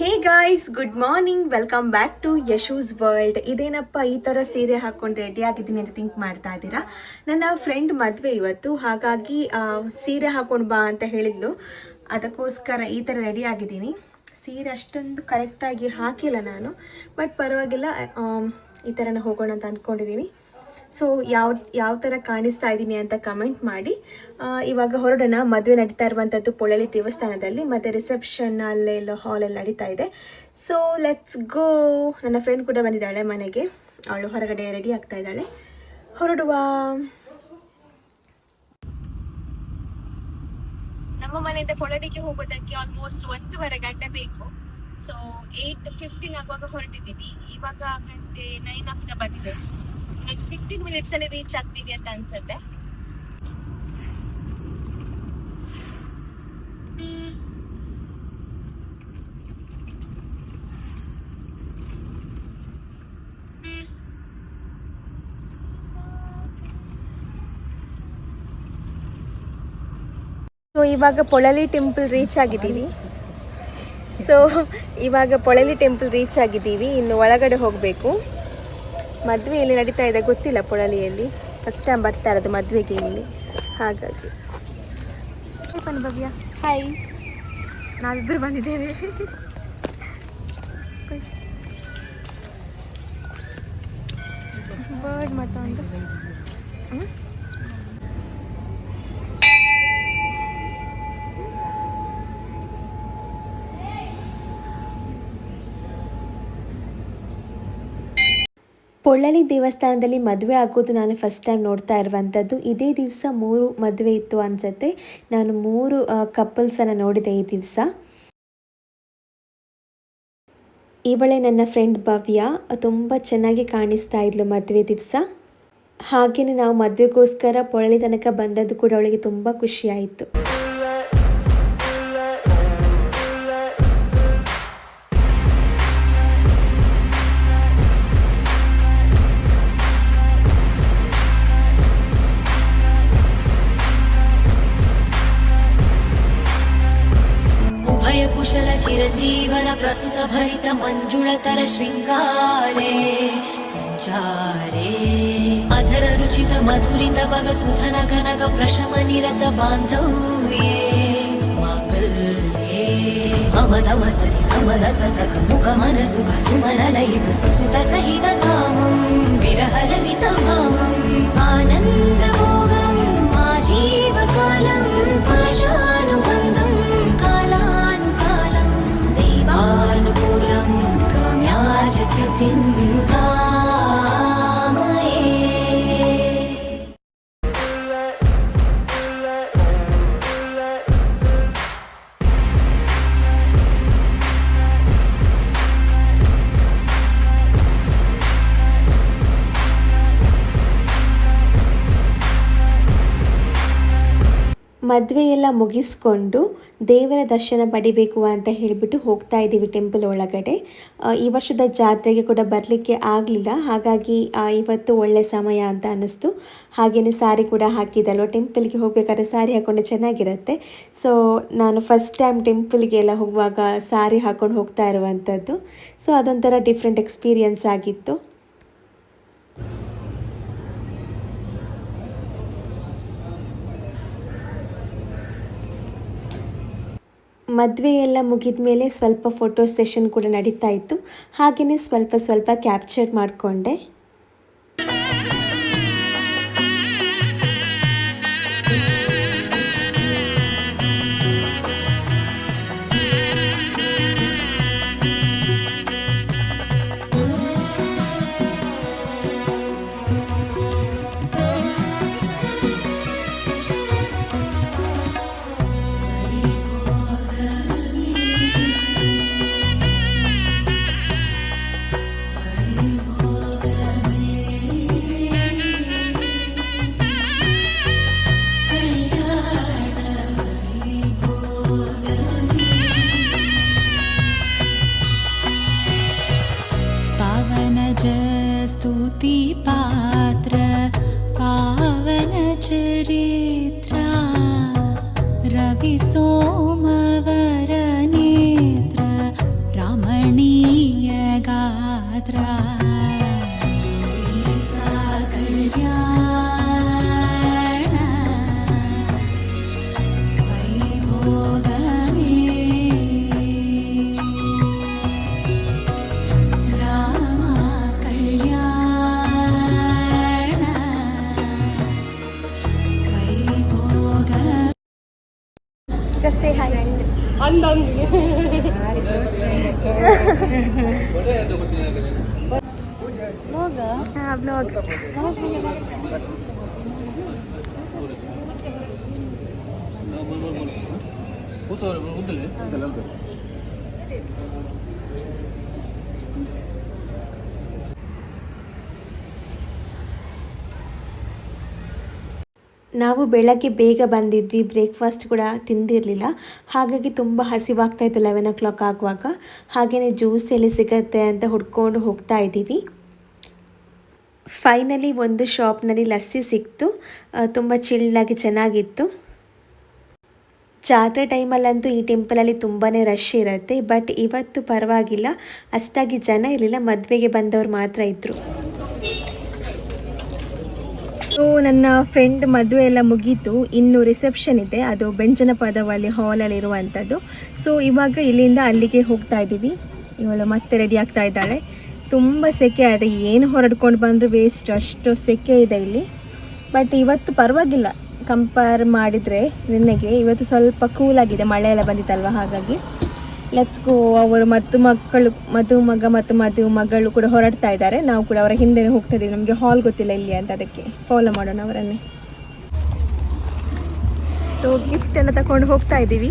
Hey guys good morning welcome back to Yashu's world ಇದೇನಪ್ಪ ಈ ಥರ ಸೀರೆ ಹಾಕೊಂಡು ರೆಡಿ ಆಗಿದ್ದೀನಿ ಅಂತ ಥಿಂಕ್ ಮಾಡ್ತಾ ಇದ್ದೀರಾ? ನನ್ನ ಫ್ರೆಂಡ್ ಮದುವೆ ಇವತ್ತು, ಹಾಗಾಗಿ ಸೀರೆ ಹಾಕೊಂಡು ಬಾ ಅಂತ ಹೇಳಿದ್ಲು. ಅದಕ್ಕೋಸ್ಕರ ಈ ಥರ ರೆಡಿ ಆಗಿದ್ದೀನಿ. ಸೀರೆ ಅಷ್ಟೊಂದು ಕರೆಕ್ಟಾಗಿ ಹಾಕಿಲ್ಲ ನಾನು ಬಟ್ ಪರವಾಗಿಲ್ಲ ಈ ಥರನೇ ಹೋಗೋಣ ಅಂತ ಅಂದ್ಕೊಂಡಿದ್ದೀನಿ ಸೊ ಯಾವ ಯಾವ ಥರ ಕಾಣಿಸ್ತಾ ಇದ್ದೀನಿ ಅಂತ ಕಮೆಂಟ್ ಮಾಡಿ. ಇವಾಗ ಹೊರಡೋಣ. ಮದುವೆ ನಡೀತಾ ಇರುವಂಥದ್ದು ಪೊಳಲಿ ದೇವಸ್ಥಾನದಲ್ಲಿ, ಮತ್ತು ರಿಸೆಪ್ಷನ್ ಅಲ್ಲೆಲ್ಲ ಹಾಲಲ್ಲಿ ನಡೀತಾ ಇದೆ. ಸೊ ಲೆಟ್ಸ್ ಗೋ ನನ್ನ ಫ್ರೆಂಡ್ ಕೂಡ ಬಂದಿದ್ದಾಳೆ ಮನೆಗೆ. ಅವಳು ಹೊರಗಡೆ ರೆಡಿ ಆಗ್ತಾ ಇದ್ದಾಳೆ. ಹೊರಡುವ. ನಮ್ಮ ಮನೆಯಿಂದ ಕೊಳಲಿಗೆ ಹೋಗೋದಕ್ಕೆ ಆಲ್ಮೋಸ್ಟ್ ಒಂದೂವರೆ ಗಂಟೆ ಬೇಕು. ಸೊ ಏಟ್ ಫಿಫ್ಟೀನ್ ಆಗುವಾಗ ಹೊರಟಿದ್ದೀವಿ. ಇವಾಗ ಗಂಟೆ ನೈನ್ ಆಗ್ತಾ ಬಂದಿದೆ. ಫಿಫ್ಟೀನ್ ಮಿನಿಟ್ಸ್ ಅಲ್ಲಿ ರೀಚ್ ಆಗ್ತೀವಿ ಅಂತ ಅನ್ಸುತ್ತೆ. ಸೊ ಇವಾಗ ಪೊಳಲಿ ಟೆಂಪಲ್ ರೀಚ್ ಆಗಿದ್ದೀವಿ. ಸೊ ಇವಾಗ ಪೊಳಲಿ ಟೆಂಪಲ್ ರೀಚ್ ಆಗಿದ್ದೀವಿ. ಇನ್ನು ಒಳಗಡೆ ಹೋಗಬೇಕು. ಮದುವೆ ಎಲ್ಲಿ ನಡೀತಾ ಇದೆ ಗೊತ್ತಿಲ್ಲ ಪೊಳಲಿಯಲ್ಲಿ. ಫಸ್ಟ್ ಟೈಮ್ ಬರ್ತಾ ಇರೋದು ಮದುವೆಗೆ ಇಲ್ಲಿ. ಹಾಗಾಗಿ. ಭವ್ಯ. ಹಾಯ್ ನಾವಿಬ್ಬರು ಬಂದಿದ್ದೇವೆ. ಬರ್ಡ್ ಮತ್ತೊಂದು. ಹ್ಮ್? ಪೊಳ್ಳಲಿ ದೇವಸ್ಥಾನದಲ್ಲಿ ಮದುವೆ ಆಗೋದು ನಾನು ಫಸ್ಟ್ ಟೈಮ್ ನೋಡ್ತಾ ಇರುವಂಥದ್ದು. ಇದೇ ದಿವಸ ಮೂರು ಮದುವೆ ಇತ್ತು ಅನಿಸುತ್ತೆ. ನಾನು ಮೂರು ಕಪಲ್ಸನ್ನು ನೋಡಿದೆ ಈ ದಿವಸ. ಇವಳೆ ನನ್ನ ಫ್ರೆಂಡ್ ಭವ್ಯ. ತುಂಬ ಚೆನ್ನಾಗಿ ಕಾಣಿಸ್ತಾ ಇದ್ಲು ಮದುವೆ ದಿವಸ. ಹಾಗೆಯೇ ನಾವು ಮದುವೆಗೋಸ್ಕರ ಪೊಳಲಿ ತನಕ ಬಂದದ್ದು ಕೂಡ ಅವಳಿಗೆ ತುಂಬ ಖುಷಿ चिरजीवन प्रसुत भरित मञ्जुळतर शृङ्गारे सञ्चारे अधर रुचित मधुरित वग सुधन कनक प्रशम निरत बान्धव्ये माङ्गल्ये मम तम सति समदस सख मुख मन सुख सुमन लैव सुसुत सहित कामम् विरहललित भामम् आनन्दभोगम् आजीवकालं पाशानुबन्धं ಮದುವೆ ಎಲ್ಲ ಮುಗಿಸ್ಕೊಂಡು ದೇವರ ದರ್ಶನ ಪಡಿಬೇಕು ಅಂತ ಹೇಳಿಬಿಟ್ಟು ಹೋಗ್ತಾ ಇದ್ದೀವಿ ಟೆಂಪಲ್ ಒಳಗಡೆ. ಈ ವರ್ಷದ ಜಾತ್ರೆಗೆ ಕೂಡ ಬರಲಿಕ್ಕೆ ಆಗಲಿಲ್ಲ. ಹಾಗಾಗಿ ಇವತ್ತು ಒಳ್ಳೆ ಸಮಯ ಅಂತ ಅನ್ನಿಸ್ತು. ಹಾಗೆಯೇ ಸಾರಿ ಕೂಡ ಹಾಕಿದ್ದಲ್ವ? ಟೆಂಪಲ್ಗೆ ಹೋಗಬೇಕಾದ್ರೆ ಸಾರಿ ಹಾಕ್ಕೊಂಡು ಚೆನ್ನಾಗಿರುತ್ತೆ. ಸೊ ನಾನು ಫಸ್ಟ್ ಟೈಮ್ ಟೆಂಪಲ್ಗೆ ಎಲ್ಲ ಹೋಗುವಾಗ ಸಾರಿ ಹಾಕ್ಕೊಂಡು ಹೋಗ್ತಾ ಇರುವಂಥದ್ದು. ಸೊ ಅದೊಂಥರ ಡಿಫ್ರೆಂಟ್ ಎಕ್ಸ್ಪೀರಿಯನ್ಸ್ ಆಗಿತ್ತು. ಮದುವೆ ಎಲ್ಲ ಮುಗಿದ ಮೇಲೆ ಸ್ವಲ್ಪ ಫೋಟೋ ಸೆಷನ್ ಕೂಡ ನಡೀತಾ ಇತ್ತು. ಹಾಗೆಯೇ ಸ್ವಲ್ಪ ಸ್ವಲ್ಪ ಕ್ಯಾಪ್ಚರ್ ಮಾಡಿಕೊಂಡೆ. स्तुतिपात्र पावनचरित्रा ಹಾ, vlog. ನಾವು ಬೆಳಗ್ಗೆ ಬೇಗ ಬಂದಿದ್ವಿ ಬ್ರೇಕ್ಫಾಸ್ಟ್ ಕೂಡ ತಿಂದಿರಲಿಲ್ಲ. ಹಾಗಾಗಿ ತುಂಬ ಹಸಿವಾಗ್ತಾ ಇತ್ತು ಲೆವೆನ್ ಓ ಕ್ಲಾಕ್ ಆಗುವಾಗ. ಹಾಗೆಯೇ ಜ್ಯೂಸ್ ಎಲ್ಲಿ ಸಿಗತ್ತೆ ಅಂತ ಹುಡ್ಕೊಂಡು ಹೋಗ್ತಾ ಇದ್ದೀವಿ. ಫೈನಲಿ ಒಂದು ಶಾಪ್ನಲ್ಲಿ ಲಸ್ಸಿ ಸಿಕ್ತು. ತುಂಬ ಚಿಲ್ಲಾಗಿ ಚೆನ್ನಾಗಿತ್ತು. ಜಾತ್ರೆ ಟೈಮಲ್ಲಂತೂ ಈ ಟೆಂಪಲಲ್ಲಿ ತುಂಬಾ ರಶ್ ಇರುತ್ತೆ. ಬಟ್ ಇವತ್ತು ಪರವಾಗಿಲ್ಲ. ಅಷ್ಟಾಗಿ ಜನ ಇರಲಿಲ್ಲ. ಮದುವೆಗೆ ಬಂದವರು ಮಾತ್ರ ಇದ್ದರು ಸೊ ನನ್ನ ಫ್ರೆಂಡ್ ಮದುವೆ ಎಲ್ಲ ಮುಗೀತು. ಇನ್ನು ರಿಸೆಪ್ಷನ್ ಇದೆ. ಅದು ಬೆಂಜನಪದವಲ್ಲಿ ಹಾಲಲ್ಲಿ ಇರುವಂಥದ್ದು ಸೊ ಇವಾಗ ಇಲ್ಲಿಂದ ಅಲ್ಲಿಗೆ ಹೋಗ್ತಾ ಇದ್ದೀವಿ. ಇವಳು ಮತ್ತೆ ರೆಡಿ ಆಗ್ತಾ ಇದ್ದಾಳೆ. ತುಂಬ ಸೆಕೆ ಆಯಿತು. ಏನು ಹೊರಡ್ಕೊಂಡು ಬಂದರೂ ವೇಸ್ಟ್ ಅಷ್ಟು ಸೆಕೆ ಇದೆ ಇಲ್ಲಿ. ಬಟ್ ಇವತ್ತು ಪರವಾಗಿಲ್ಲ. ಕಂಪೇರ್ ಮಾಡಿದರೆ ನಿನ್ನೆಗೆ, ಇವತ್ತು ಸ್ವಲ್ಪ ಕೂಲಾಗಿದೆ ಮಳೆ ಎಲ್ಲ ಬಂದಿತ್ತಲ್ವ ಹಾಗಾಗಿ. ಲೆಟ್ಸ್ ಗೋ ಅವರು ಮತ್ತು ಮಕ್ಕಳು, ಮದು ಮಗ ಮತ್ತು ಮದುಮಗಳು ಕೂಡ ಹೊರಡ್ತಾ ಇದ್ದಾರೆ. ನಾವು ಕೂಡ ಅವರ ಹಿಂದೆ ಹೋಗ್ತಾ ಇದ್ದೀವಿ. ನಮಗೆ ಹಾಲ್ ಗೊತ್ತಿಲ್ಲ ಇಲ್ಲಿ ಅಂತ ಅದಕ್ಕೆ ಫಾಲೋ ಮಾಡೋಣ ಅವರನ್ನೇ. ಸೊ ಗಿಫ್ಟ್ ಎಲ್ಲ ತಗೊಂಡು ಹೋಗ್ತಾ ಇದ್ದೀವಿ.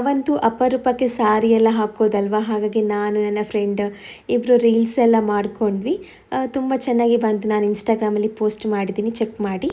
ನಾವಂತೂ ಅಪರೂಪಕ್ಕೆ ಸಾರಿ ಎಲ್ಲ ಹಾಕೋದಲ್ವಾ ಹಾಗಾಗಿ ನಾನು, ನನ್ನ ಫ್ರೆಂಡ್ ಇಬ್ಬರು ರೀಲ್ಸ್ ಎಲ್ಲ ಮಾಡ್ಕೊಂಡ್ವಿ. ತುಂಬ ಚೆನ್ನಾಗಿ ಬಂತು. ನಾನು ಇನ್ಸ್ಟಾಗ್ರಾಮಲ್ಲಿ ಪೋಸ್ಟ್ ಮಾಡಿದ್ದೀನಿ. ಚೆಕ್ ಮಾಡಿ.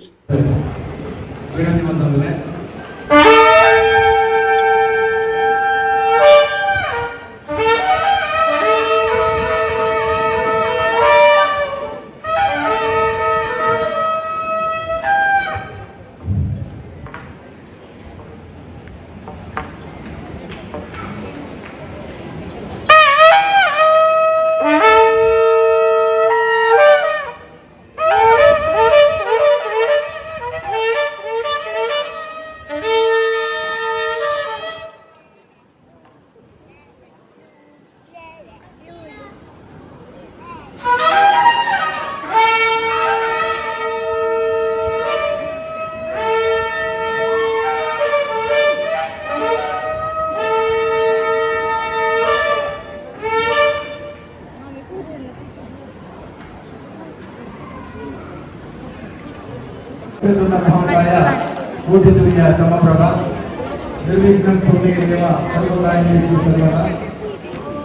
ಕೋಟಿ ಸೂರ್ಯ ಸಮಪ್ರಭ ನಿರ್ವಿಘ್ನ ಕುರುಮೇ ದೇವ ಸರ್ವಕಾರ್ಯೇಷು ಸರ್ವದ.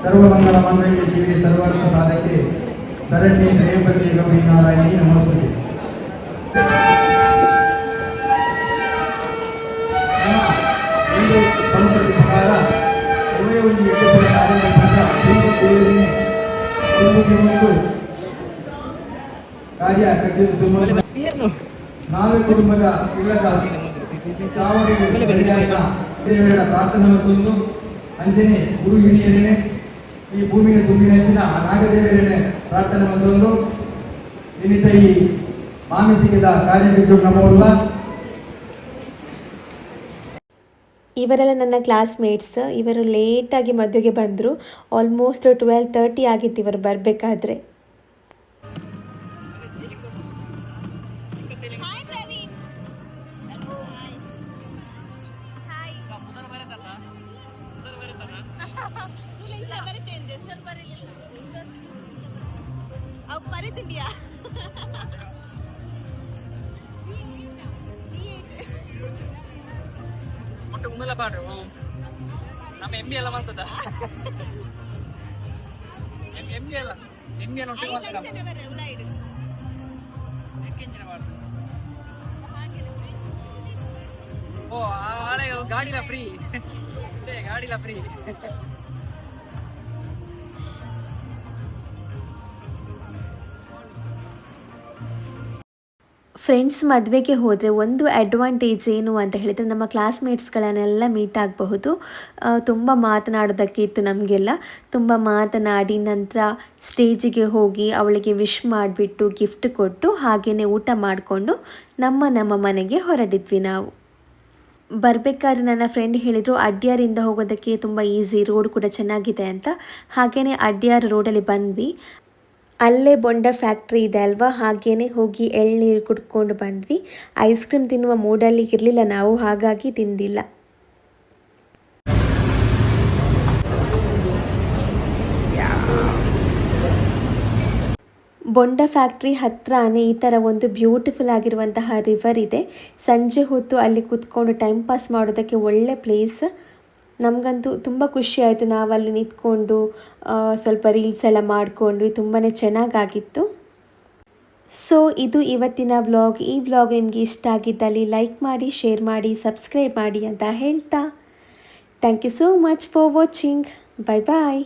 ಸರ್ವಮಂಗಲ ಶಿವೆ ಸರ್ವಾರ್ಥ ಸಾಧಕ್ಕೆ ಸರಣಿ ತ್ರ್ಯಂಬಕೆ ಗೌರಿ ನಾರಾಯಣಿ ನಮಸ್ತೆ. ಕಾರ್ಯ ಕಟ್ಟಿದ ನಾವೇ ಕುಟುಂಬದ ಇಲ್ಲದ ದೇವರ ಪ್ರಾರ್ಥನೆ ತಂದು ಅಂಜನೆ, ಗುರು ಈ ಭೂಮಿಯ ತುಂಬಿನ ಹೆಚ್ಚಿನ ನಾಗದೇವರೇನೆ ಪ್ರಾರ್ಥನೆ ಮತ್ತೊಂದು ನಿಮಿತ್ತ ಈ ಮಾಮಿಸಿಗಿದ ಕಾರ್ಯವಿದ್ದು ನಮ್ಮಲ್ಲ ಇವರೆಲ್ಲ ನನ್ನ ಕ್ಲಾಸ್ಮೇಟ್ಸ್ ಇವರು ಲೇಟಾಗಿ ಮದುವೆಗೆ ಬಂದರು. ಆಲ್ಮೋಸ್ಟ್ ಟ್ವೆಲ್ ತರ್ಟಿ ಆಗಿತ್ತು. ಇವರು ಬರಬೇಕಾದ್ರೆ. ಒಟ್ಟು ಮುಂದೆಲ್ಲ ಪಾಡ್ರಿ ನಮ್ಮ ಎಮ್ಮಿ ಎಲ್ಲ ಮಾಡ್ತದ ಎಮ್ಮಿ ಎಲ್ಲ ಎಮ್ಮಿ ಎಲ್ಲ ಒಟ್ಟಿಗೆ ಮಾಡ್ತದ ಎಕ್ಕೆಂಚಿನ ಮಾಡ್ತದ ಓ ಆಳೆ ಗಾಡಿಲ ಫ್ರೀ ಗಾಡಿಲ ಫ್ರೀ ಫ್ರೆಂಡ್ಸ್ ಮದುವೆಗೆ ಹೋದರೆ ಒಂದು ಅಡ್ವಾಂಟೇಜ್ ಏನು ಅಂತ ಹೇಳಿದರೆ ನಮ್ಮ ಕ್ಲಾಸ್ಮೇಟ್ಸ್ಗಳನ್ನೆಲ್ಲ ಮೀಟ್ ಆಗಬಹುದು. ತುಂಬ ಮಾತನಾಡೋದಕ್ಕೆ ಇತ್ತು ನಮಗೆಲ್ಲ. ತುಂಬ ಮಾತನಾಡಿ ನಂತರ ಸ್ಟೇಜಿಗೆ ಹೋಗಿ ಅವಳಿಗೆ ವಿಶ್ ಮಾಡಿಬಿಟ್ಟು ಗಿಫ್ಟ್ ಕೊಟ್ಟು ಹಾಗೆಯೇ ಊಟ ಮಾಡಿಕೊಂಡು ನಮ್ಮ ನಮ್ಮ ಮನೆಗೆ ಹೊರಡಿದ್ವಿ ನಾವು. ಬರಬೇಕಾದ್ರೆ ನನ್ನ ಫ್ರೆಂಡ್ ಹೇಳಿದರು, ಅಡ್ಯಾರಿಂದ ಹೋಗೋದಕ್ಕೆ ತುಂಬ ಈಸಿ ರೋಡ್ ಕೂಡ ಚೆನ್ನಾಗಿದೆ ಅಂತ. ಹಾಗೆಯೇ ಅಡ್ಯಾರ್ ರೋಡಲ್ಲಿ ಬಂದ್ವಿ. ಅಲ್ಲೇ ಬೊಂಡ ಫ್ಯಾಕ್ಟ್ರಿ ಇದೆ ಅಲ್ವಾ? ಹಾಗೇನೆ ಹೋಗಿ ಎಳ್ನೀರು ಕುಡ್ಕೊಂಡು ಬಂದ್ವಿ. ಐಸ್ ಕ್ರೀಮ್ ತಿನ್ನುವ ಮೂಡಲ್ಲಿ ಇರಲಿಲ್ಲ. ನಾವು ಹಾಗಾಗಿ ತಿಂದಿಲ್ಲ. ಬೊಂಡ ಫ್ಯಾಕ್ಟ್ರಿ ಹತ್ರನೇ ಈ ಥರ ಒಂದು ಬ್ಯೂಟಿಫುಲ್ ಆಗಿರುವಂತಹ ರಿವರ್ ಇದೆ. ಸಂಜೆ ಹೊತ್ತು ಅಲ್ಲಿ ಕೂತ್ಕೊಂಡು ಟೈಮ್ ಪಾಸ್ ಮಾಡೋದಕ್ಕೆ ಒಳ್ಳೆ ಪ್ಲೇಸ್. ನಮಗಂತೂ ತುಂಬ ಖುಷಿ ಆಯಿತು ನಾವಲ್ಲಿ ನಿಂತ್ಕೊಂಡು ಆ, ಸ್ವಲ್ಪ ರೀಲ್ಸ್ ಎಲ್ಲ ಮಾಡಿಕೊಂಡು ತುಂಬಾ ಚೆನ್ನಾಗಾಗಿತ್ತು. ಸೊ ಇದು ಇವತ್ತಿನ ವ್ಲಾಗ್. ಈ ವ್ಲಾಗ್ ನಿಮಗೆ ಇಷ್ಟ ಆಗಿದ್ದಲ್ಲಿ ಲೈಕ್ ಮಾಡಿ ಶೇರ್ ಮಾಡಿ ಸಬ್ಸ್ಕ್ರೈಬ್ ಮಾಡಿ ಅಂತ ಹೇಳ್ತಾ. Thank you so much for watching. Bye bye